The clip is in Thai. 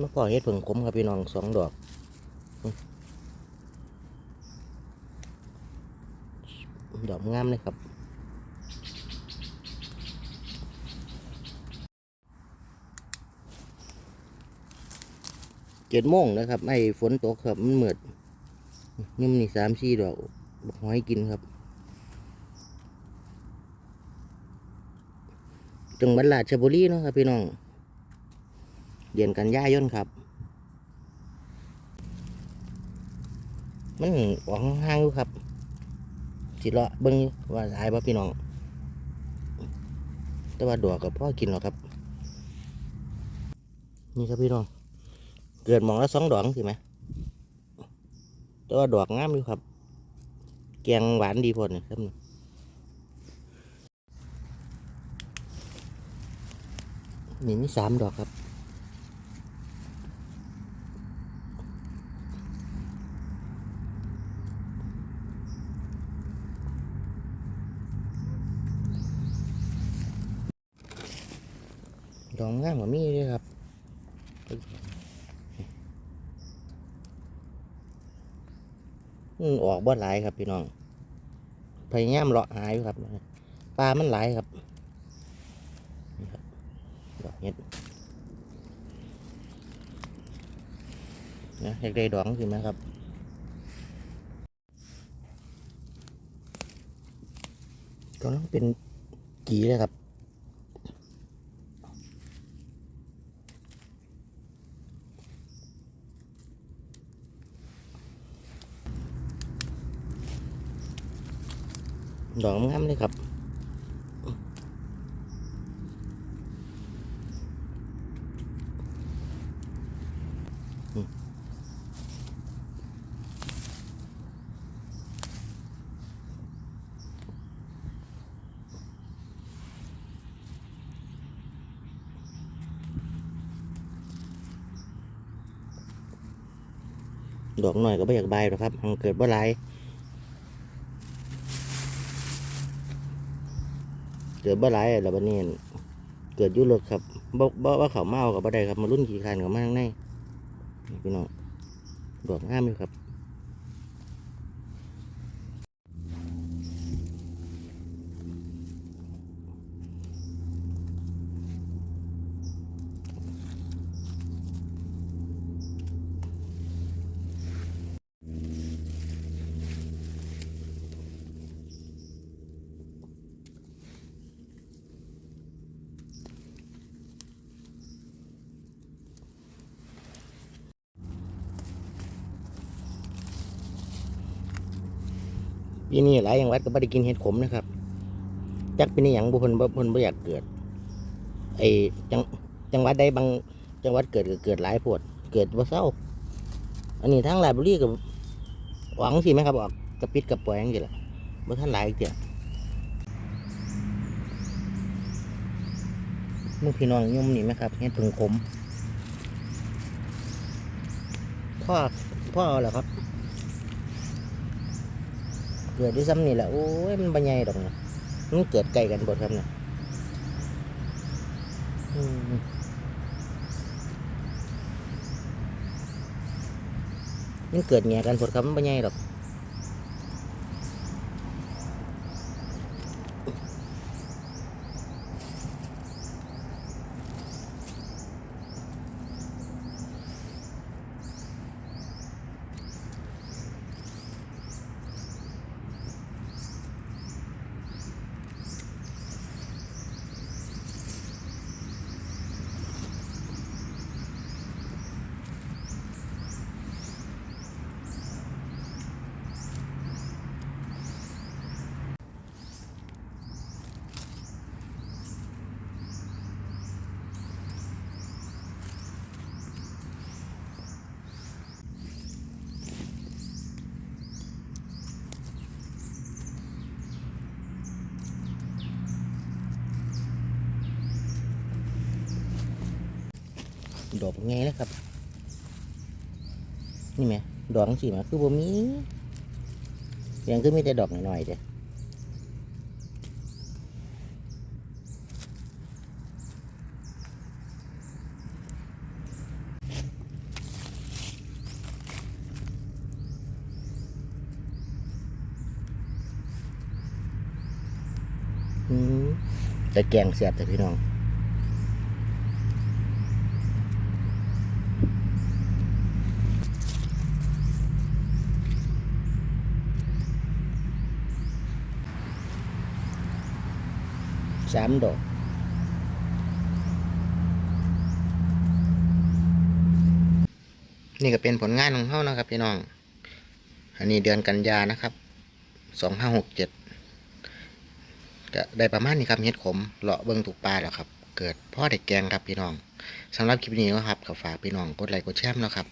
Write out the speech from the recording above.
เมื่อก่อนเฮ็ดผึ่งขมครับพี่น้องสองดอกดอกงามเลยครับเจ็ดโมงนะครับไอ้ฝนตกครับมันเหมือดยุ่มันี่สามสี่ดอกบักหอยกินครับ จังหวัดราชบุรีเนาะครับพี่น้อง เดือนกันยายนครับ มันออกห่างอยู่ครับสิเลาะเบิ้งว่าหลายบ่พี่น้อง แต่ว่าดอกกับพ่อกินหรอครับ นี่ครับพี่น้อง เกิดมองและสองดอกสิไหมแต่ว่าดอกงามอยู่ครับแกงหวานดีพอนี่ครับนี่นี่มีสามดอกครับ ดอกงามกว่ามีเลยครับอืมออกบ่หลายครับพี่น้องพยายามเลาะหาอยู่ครับปลามันหลายครับดอกเห็ดนะอยากได้ดอกสิไหมครับก็ต้องเป็นกี่เลยครับ ดอกงามเลยครับดอกหน่อยก็ไม่อยากใบหรอกครับมันเกิดว่าไร เกิดบ่ไรแล้วบัดนี้เกิดยุรถครับบ่บ่ว่าเขาเมากับบ่ได้ครับมารุ่นขี่คันกับมาข้างในพี่น้องดอกงามอยู่ครับ ปีนี้หลายอย่างวัดก็ไม่ได้กินเห็ดขมนะครับจักป็นอย่างบุพนบุพนบ่อยากเกิดไอจังจังหวัดใดบางจังหวัดเกิดก็เกิดหลายโพดเกิดบ่าเศร้า อันนี้ทางราชบุรีกับหวังสิไหมครับออกกระปิดกระปล่อยอย่างนี้แหละบ่ท่านหลายอีกเดียวมึงพี่น้องยุ่มนี่ไหมครับเห็ดผึ่งขมพ่อพ่อเหรอครับ เกิดที่ซ้ำนี่แหละโอ้ยมันบรรยายดอกนะมันเกิดไกลกันบดครับนะอืมมันเกิดแง่กันบดครับมันบรรยายดอก ดอกไงเลยครับ นี่ไหมดอกสีมาคือบ่มีเพีงคือมีแต่ดอกหน่อยๆเด้แต่แกงเสียบแต่พี่น้อง สามดอกนี่ก็เป็นผลงานของเขานะครับพี่น้อง อันนี้เดือนกันยานะครับ สองห้าหกเจ็ดก็ได้ประมาณนี้ครับเฮ็ดขมเลาะเบิ้งถูกปลาแล้วครับ เกิดพ่อเด็กแกงครับพี่น้องสำหรับคลิปนี้นะครับก็ฝากพี่น้องกดไลค์กดแชร์นะครับ